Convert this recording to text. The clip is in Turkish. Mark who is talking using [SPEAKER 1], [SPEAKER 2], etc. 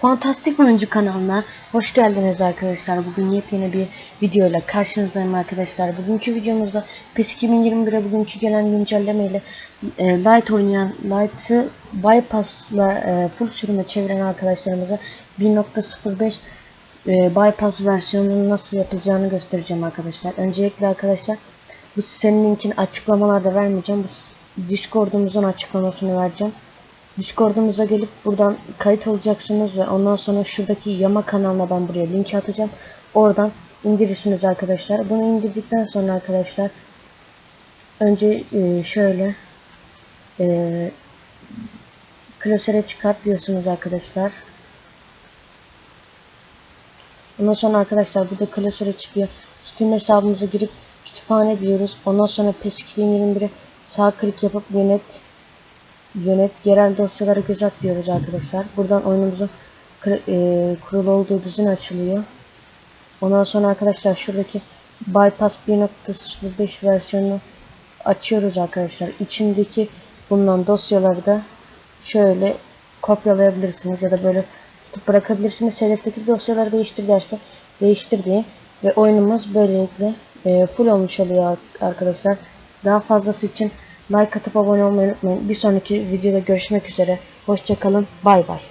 [SPEAKER 1] Fantastik Oyuncu kanalına hoş geldiniz arkadaşlar. Bugün yepyeni bir video ile karşınızdayım arkadaşlar. Bugünkü videomuzda PES 2021'e bugünkü gelen güncelleme ile e, Light oynayan, Light'ı Bypass'la e, full sürüme çeviren arkadaşlarımıza 1.05 e, Bypass versiyonunu nasıl yapılacağını göstereceğim arkadaşlar. Öncelikle arkadaşlar bu sitenin linkini açıklamalarda vermeyeceğim. Bu Discord'umuzun açıklamasını vereceğim. Discord'umuza gelip buradan kayıt olacaksınız ve ondan sonra şuradaki yama kanalına ben buraya link atacağım. Oradan indirirsiniz arkadaşlar. Bunu indirdikten sonra arkadaşlar önce e, şöyle e, klasöre çıkart diyorsunuz arkadaşlar. Ondan sonra arkadaşlar burada klasöre çıkıyor. Steam hesabımıza girip kütüphane diyoruz. Ondan sonra PES 2021'e sağ klik yapıp yönet yönet yerel dosyalara göz at diyoruz arkadaşlar. Buradan oyunumuzun e, kurulu olduğu dizin açılıyor. Ondan sonra arkadaşlar şuradaki bypass 1.05 versiyonunu açıyoruz arkadaşlar. İçindeki bulunan dosyaları da şöyle kopyalayabilirsiniz ya da böyle tutup bırakabilirsiniz. Hedefteki dosyaları değiştir derse değiştir diye ve oyunumuz böylelikle e, full olmuş oluyor arkadaşlar. Daha fazlası için like atıp abone olmayı unutmayın. Bir sonraki videoda görüşmek üzere. Hoşçakalın. Bay bay.